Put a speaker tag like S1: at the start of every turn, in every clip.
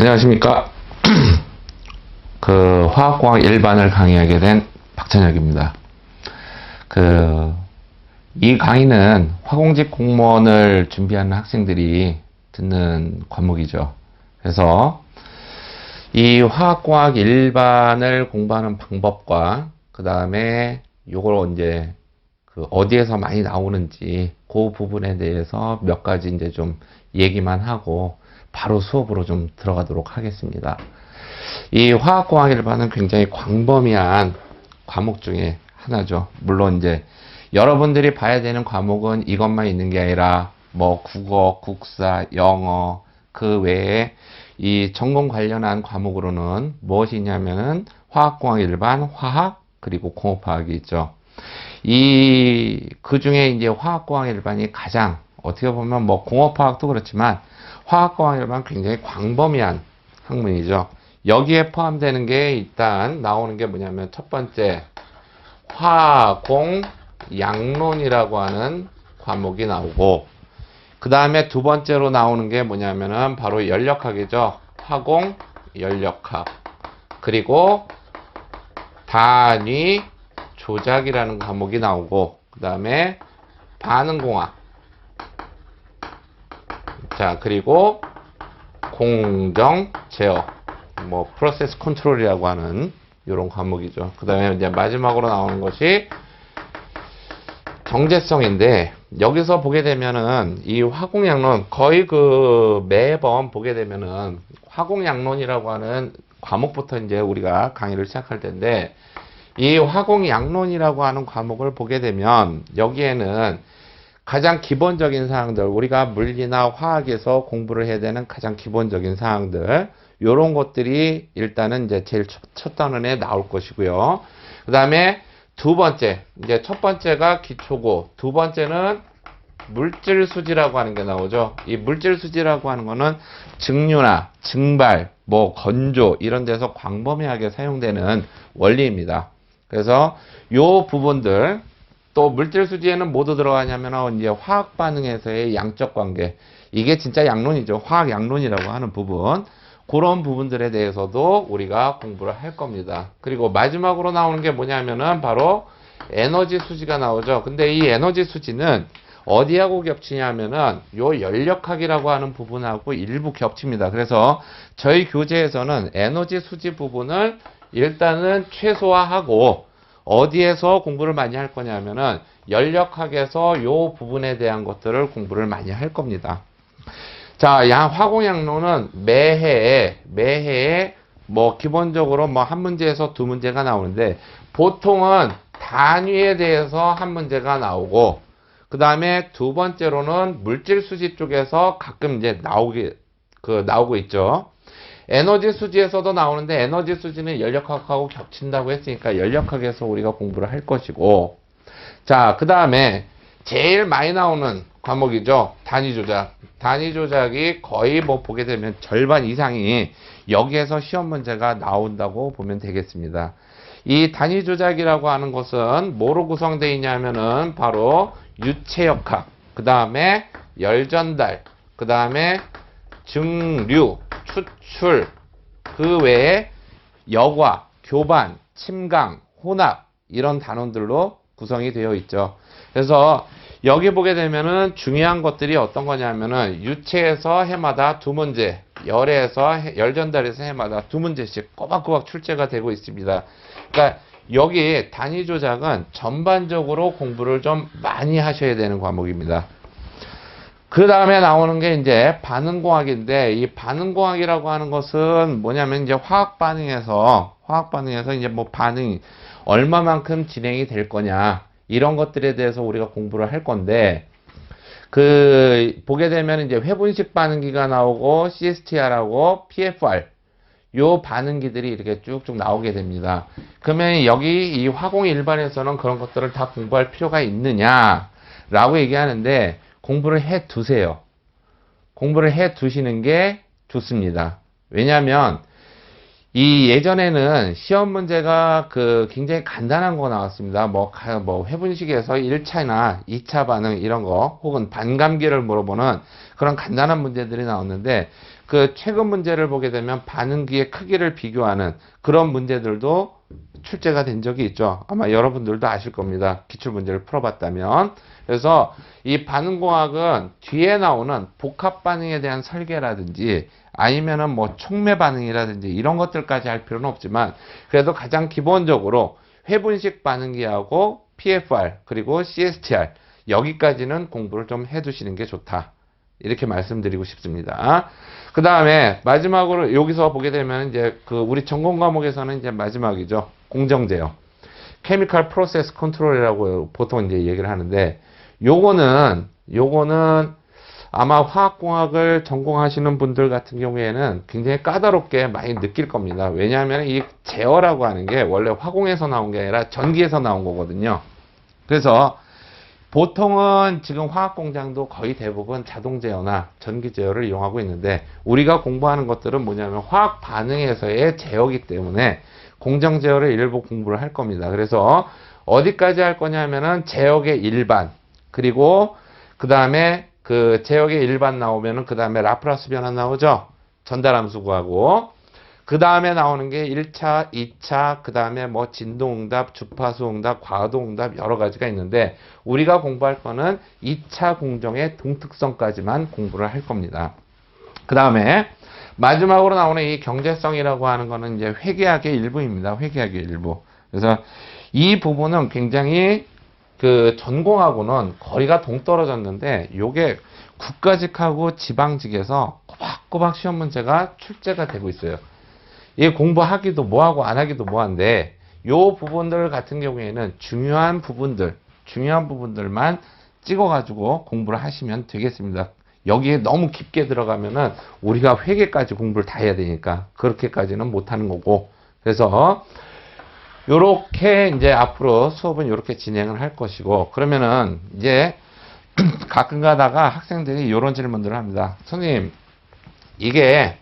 S1: 안녕하십니까. 그, 화학공학 일반을 강의하게 된 박찬혁입니다. 그, 이 강의는 화공직 공무원을 준비하는 학생들이 듣는 과목이죠. 그래서 이 화학공학 일반을 공부하는 방법과 그 다음에 요걸 이제 그 어디에서 많이 나오는지 그 부분에 대해서 몇 가지 이제 좀 얘기만 하고 바로 수업으로 좀 들어가도록 하겠습니다. 이 화학공학 일반은 굉장히 광범위한 과목 중에 하나죠. 물론 이제 여러분들이 봐야 되는 과목은 이것만 있는 게 아니라 뭐 국어, 국사, 영어 그 외에 이 전공 관련한 과목으로는 무엇이 있냐면은 화학공학 일반, 화학 그리고 공업화학이 있죠. 이, 그 중에 이제 화학공학 일반이 가장, 어떻게 보면 뭐 공업화학도 그렇지만, 화학공학 일반 굉장히 광범위한 학문이죠. 여기에 포함되는 게 일단 나오는 게 뭐냐면 첫 번째, 화공 양론이라고 하는 과목이 나오고, 그 다음에 두 번째로 나오는 게 뭐냐면은 바로 연력학이죠. 화공 연력학. 그리고 단위 조작이라는 과목이 나오고 그 다음에 반응공학 자 그리고 공정 제어 뭐 프로세스 컨트롤이라고 하는 이런 과목이죠. 그 다음에 이제 마지막으로 나오는 것이 정제성인데 여기서 보게 되면은 이 화공양론 거의 그 매번 보게 되면은 화공양론이라고 하는 과목부터 이제 우리가 강의를 시작할 텐데 이 화공양론이라고 하는 과목을 보게 되면 여기에는 가장 기본적인 사항들 우리가 물리나 화학에서 공부를 해야 되는 가장 기본적인 사항들 요런 것들이 일단은 이제 제일 첫, 첫 단원에 나올 것이고요. 그 다음에 두 번째 이제 첫 번째가 기초고 두 번째는 물질 수지라고 하는 게 나오죠. 이 물질 수지라고 하는 거는 증류나 증발, 뭐 건조 이런 데서 광범위하게 사용되는 원리입니다. 그래서 요 부분들 또 물질 수지에는 모두 들어가냐면 이제 화학 반응에서의 양적 관계 이게 진짜 양론이죠. 화학 양론이라고 하는 부분 그런 부분들에 대해서도 우리가 공부를 할 겁니다. 그리고 마지막으로 나오는 게 뭐냐면은 바로 에너지 수지가 나오죠. 근데 이 에너지 수지는 어디하고 겹치냐면은 요 연력학이라고 하는 부분하고 일부 겹칩니다. 그래서 저희 교재에서는 에너지 수지 부분을 일단은 최소화하고 어디에서 공부를 많이 할 거냐면은 연력학에서 요 부분에 대한 것들을 공부를 많이 할 겁니다. 자, 양 화공양론은 매해에 매해에 뭐 기본적으로 뭐 한 문제에서 두 문제가 나오는데 보통은 단위에 대해서 한 문제가 나오고 그 다음에 두 번째로는 물질 수지 쪽에서 가끔 이제 나오게 그 나오고 있죠. 에너지 수지에서도 나오는데 에너지 수지는 연력학하고 겹친다고 했으니까 연력학에서 우리가 공부를 할 것이고 자, 그 다음에 제일 많이 나오는 과목이죠. 단위 조작. 단위 조작이 거의 뭐 보게 되면 절반 이상이 여기에서 시험 문제가 나온다고 보면 되겠습니다. 이 단위 조작이라고 하는 것은 뭐로 구성되어 있냐면은 바로 유체역학, 그 다음에 열전달, 그 다음에 증류, 추출, 그 외에 여과, 교반, 침강, 혼합 이런 단원들로 구성이 되어 있죠. 그래서 여기 보게 되면은 중요한 것들이 어떤 거냐면은 유체에서 해마다 두 문제, 열에서 해- 열전달에서 해마다 두 문제씩 꼬박꼬박 출제가 되고 있습니다. 그러니까 여기 단위 조작은 전반적으로 공부를 좀 많이 하셔야 되는 과목입니다. 그 다음에 나오는 게 이제 반응공학인데 이 반응공학이라고 하는 것은 뭐냐면 이제 화학 반응에서 화학 반응에서 이제 뭐 반응이 얼마만큼 진행이 될 거냐 이런 것들에 대해서 우리가 공부를 할 건데 그 보게 되면 이제 회분식 반응기가 나오고 CSTR하고 PFR 요 반응기들이 이렇게 쭉쭉 나오게 됩니다. 그러면 여기 이 화공 일반에서는 그런 것들을 다 공부할 필요가 있느냐라고 얘기하는데 공부를 해 두세요. 공부를 해 두시는 게 좋습니다. 왜냐하면 이 예전에는 시험 문제가 그 굉장히 간단한 거 나왔습니다. 뭐, 가- 뭐 회분식에서 1차나 2차 반응 이런 거 혹은 반감기를 물어보는 그런 간단한 문제들이 나왔는데 그 최근 문제를 보게 되면 반응기의 크기를 비교하는 그런 문제들도 출제가 된 적이 있죠. 아마 여러분들도 아실 겁니다. 기출 문제를 풀어봤다면. 그래서 이 반응공학은 뒤에 나오는 복합 반응에 대한 설계라든지 아니면은 뭐 촉매 반응이라든지 이런 것들까지 할 필요는 없지만 그래도 가장 기본적으로 회분식 반응기하고 PFR 그리고 CSTR 여기까지는 공부를 좀 해두시는 게 좋다. 이렇게 말씀드리고 싶습니다. 그 다음에 마지막으로 여기서 보게 되면 이제 그 우리 전공 과목에서는 이제 마지막이죠. 공정제요. 케미칼 프로세스 컨트롤이라고 보통 이제 얘기를 하는데 요거는 요거는 아마 화학공학을 전공하시는 분들 같은 경우에는 굉장히 까다롭게 많이 느낄 겁니다. 왜냐하면 이 제어라고 하는 게 원래 화공에서 나온 게 아니라 전기에서 나온 거거든요. 그래서 보통은 지금 화학 공장도 거의 대부분 자동 제어나 전기 제어를 이용하고 있는데 우리가 공부하는 것들은 뭐냐면 화학 반응에서의 제어기 때문에 공정 제어를 일부 공부를 할 겁니다. 그래서 어디까지 할 거냐면은 제역의 일반 그리고 그 다음에 그 제역의 일반 나오면은 그 다음에 라프라스 변화 나오죠. 전달함수 구하고 그 다음에 나오는 게 1차, 2차, 그 다음에 뭐 진동응답, 주파수응답, 과도응답 여러 가지가 있는데 우리가 공부할 거는 2차 공정의 동특성까지만 공부를 할 겁니다. 그 다음에 마지막으로 나오는 이 경제성이라고 하는 거는 이제 회계학의 일부입니다. 회계학의 일부. 그래서 이 부분은 굉장히 그 전공하고는 거리가 동떨어졌는데 요게 국가직하고 지방직에서 꼬박꼬박 시험 문제가 출제가 되고 있어요. 이 공부하기도 뭐하고 안 하기도 뭐한데 요 부분들 같은 경우에는 중요한 부분들 중요한 부분들만 찍어가지고 공부를 하시면 되겠습니다. 여기에 너무 깊게 들어가면은 우리가 회계까지 공부를 다 해야 되니까 그렇게까지는 못하는 거고 그래서 요렇게 이제 앞으로 수업은 요렇게 진행을 할 것이고 그러면은 이제 가끔 가다가 학생들이 이런 질문들을 합니다. 선생님 이게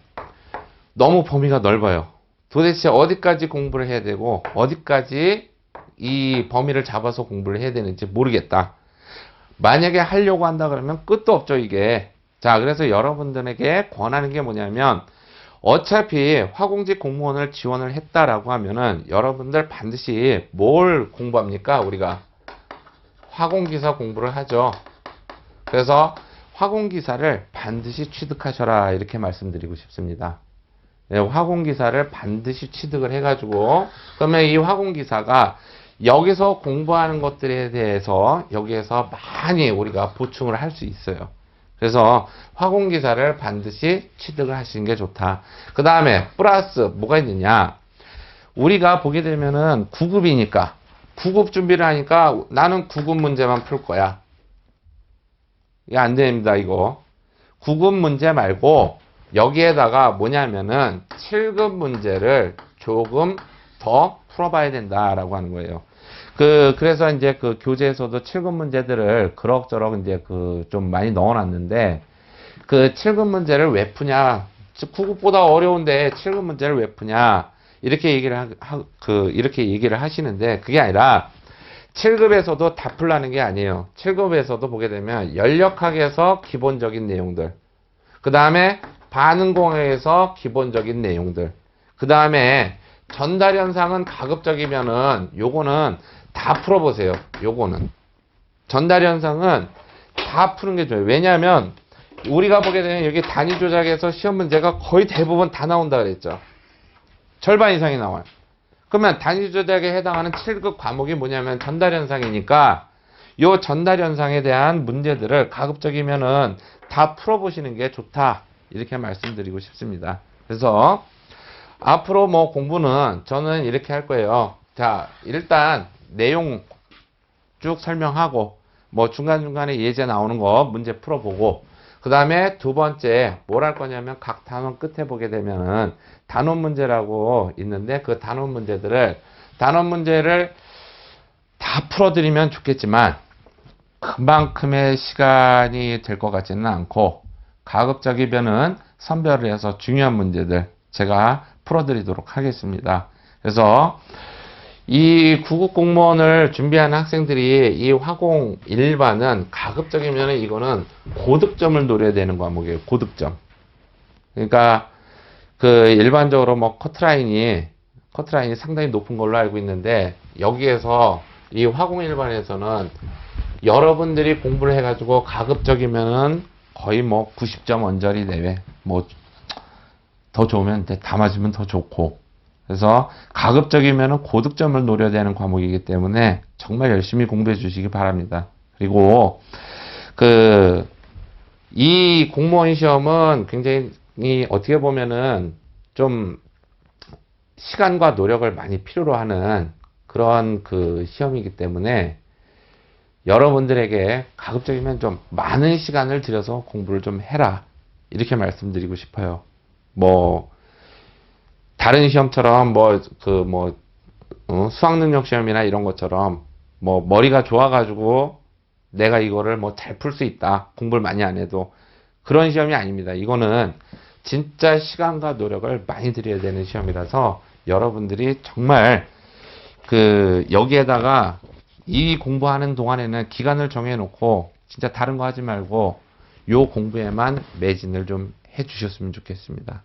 S1: 너무 범위가 넓어요. 도대체 어디까지 공부를 해야 되고 어디까지 이 범위를 잡아서 공부를 해야 되는지 모르겠다. 만약에 하려고 한다 그러면 끝도 없죠, 이게. 자, 그래서 여러분들에게 권하는 게 뭐냐면 어차피 화공직 공무원을 지원을 했다라고 하면은 여러분들 반드시 뭘 공부합니까? 우리가 화공기사 공부를 하죠. 그래서 화공기사를 반드시 취득하셔라 이렇게 말씀드리고 싶습니다. 네, 화공기사를 반드시 취득을 해가지고 그러면 이 화공기사가 여기서 공부하는 것들에 대해서 여기에서 많이 우리가 보충을 할 수 있어요. 그래서 화공기사를 반드시 취득을 하시는 게 좋다. 그 다음에 플러스 뭐가 있느냐? 우리가 보게 되면은 9급이니까 9급 준비를 하니까 나는 9급 문제만 풀 거야. 이게 안 됩니다, 이거. 9급 문제 말고 여기에다가 뭐냐면은 7급 문제를 조금 더 풀어봐야 된다라고 하는 거예요. 그, 그래서 이제 그 교재에서도 7급 문제들을 그럭저럭 이제 그 좀 많이 넣어놨는데 그 7급 문제를 왜 푸냐. 9급보다 어려운데 7급 문제를 왜 푸냐. 이렇게 얘기를 하, 하- 그, 이렇게 얘기를 하시는데 그게 아니라 7급에서도 다 풀라는 게 아니에요. 7급에서도 보게 되면 연력학에서 기본적인 내용들. 그 다음에 반응공학에서 기본적인 내용들. 그 다음에 전달 현상은 가급적이면은 요거는 다 풀어보세요. 요거는. 전달 현상은 다 푸는 게 좋아요. 왜냐하면 우리가 보게 되면 여기 단위 조작에서 시험 문제가 거의 대부분 다 나온다 그랬죠. 절반 이상이 나와요. 그러면 단위 조작에 해당하는 7급 과목이 뭐냐면 전달 현상이니까 요 전달 현상에 대한 문제들을 가급적이면은 다 풀어보시는 게 좋다. 이렇게 말씀드리고 싶습니다. 그래서 앞으로 뭐 공부는 저는 이렇게 할 거예요. 자, 일단 내용 쭉 설명하고 뭐 중간중간에 예제 나오는 거 문제 풀어보고 그 다음에 두 번째 뭘 할 거냐면 각 단원 끝에 보게 되면은 단원 문제라고 있는데 그 단원 문제들을 단원 문제를 다 풀어드리면 좋겠지만 그만큼의 시간이 될 것 같지는 않고 가급적이면은 선별을 해서 중요한 문제들 제가 풀어드리도록 하겠습니다. 그래서 이 구급 공무원을 준비하는 학생들이 이 화공 일반은 가급적이면 이거는 고득점을 노려야 되는 과목이에요. 고득점. 그러니까 그 일반적으로 뭐 커트라인이 커트라인이 상당히 높은 걸로 알고 있는데 여기에서 이 화공 일반에서는 여러분들이 공부를 해가지고 가급적이면은 거의 뭐 90점 언저리 내외 뭐 더 좋으면 돼. 다 맞으면 더 좋고 그래서 가급적이면 고득점을 노려야 되는 과목이기 때문에 정말 열심히 공부해 주시기 바랍니다. 그리고 그 이 공무원 시험은 굉장히 어떻게 보면은 좀 시간과 노력을 많이 필요로 하는 그런 그 시험이기 때문에 여러분들에게 가급적이면 좀 많은 시간을 들여서 공부를 좀 해라. 이렇게 말씀드리고 싶어요. 뭐, 다른 시험처럼 뭐, 그 뭐, 어, 수학능력 시험이나 이런 것처럼 뭐, 머리가 좋아가지고 내가 이거를 뭐 잘 풀 수 있다. 공부를 많이 안 해도. 그런 시험이 아닙니다. 이거는 진짜 시간과 노력을 많이 들여야 되는 시험이라서 여러분들이 정말 그 여기에다가 이 공부하는 동안에는 기간을 정해놓고 진짜 다른 거 하지 말고 요 공부에만 매진을 좀 해주셨으면 좋겠습니다.